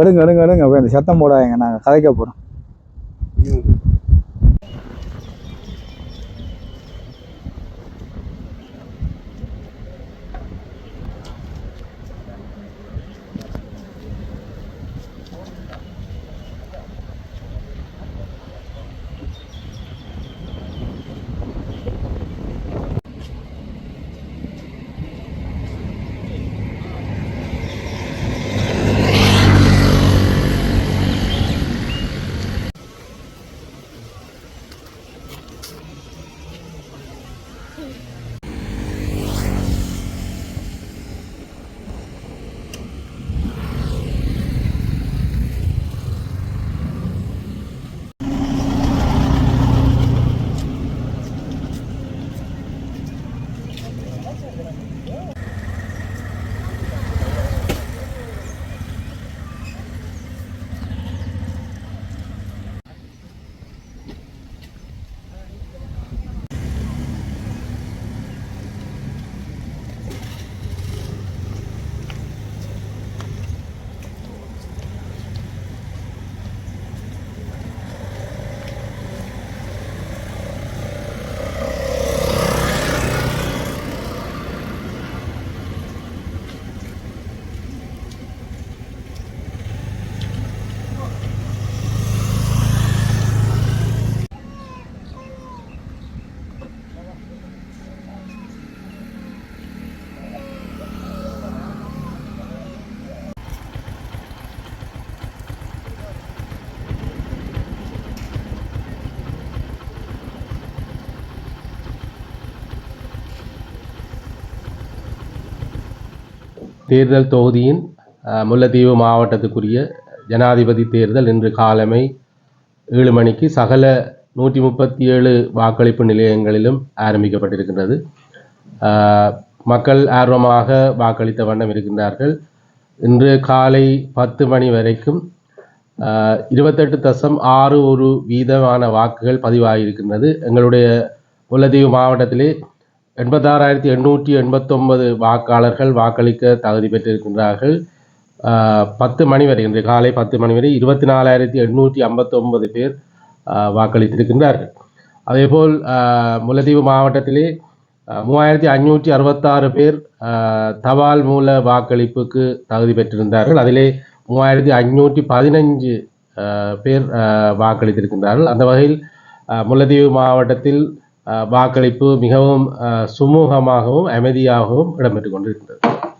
எடுங்க எடுங்க எடுங்க. போய் அந்த சத்தம் போடாதீங்க. நாங்கள் கதைக்க போகிறோம் Gracias. தேர்தல் தொகுதியின் முல்லைத்தீவு மாவட்டத்துக்குரிய ஜனாதிபதி தேர்தல் இன்று காலமை ஏழு மணிக்கு சகல நூற்றி முப்பத்தி ஏழு வாக்களிப்பு நிலையங்களிலும் ஆரம்பிக்கப்பட்டிருக்கின்றது. மக்கள் ஆர்வமாக வாக்களித்த வண்ணம் இருக்கின்றார்கள். இன்று காலை பத்து மணி வரைக்கும் இருபத்தெட்டு தசம் ஆறு ஒரு வீதமான வாக்குகள் பதிவாகியிருக்கின்றது. எங்களுடைய முல்லைத்தீவு மாவட்டத்திலே எண்பத்தாறாயிரத்தி எண்ணூற்றி எண்பத்தொன்பது வாக்காளர்கள் வாக்களிக்க தகுதி பெற்றிருக்கின்றார்கள். பத்து மணி வரை இன்று காலை பத்து மணி வரை இருபத்தி நாலாயிரத்தி எண்ணூற்றி ஐம்பத்தொன்பது பேர் வாக்களித்திருக்கின்றார்கள். அதேபோல் முல்லைத்தீவு மாவட்டத்திலே மூவாயிரத்தி ஐநூற்றி அறுபத்தாறு பேர் தபால் மூல வாக்களிப்புக்கு தகுதி பெற்றிருந்தார்கள். அதிலே மூவாயிரத்தி ஐநூற்றி பதினஞ்சு பேர் வாக்களித்திருக்கின்றார்கள். அந்த வகையில் முல்லைத்தீவு மாவட்டத்தில் வாக்களிப்பு மிகவும் சுமூகமாகவும் அமைதியாகவும் இடம்பெற்றுக் கொண்டிருக்கின்றது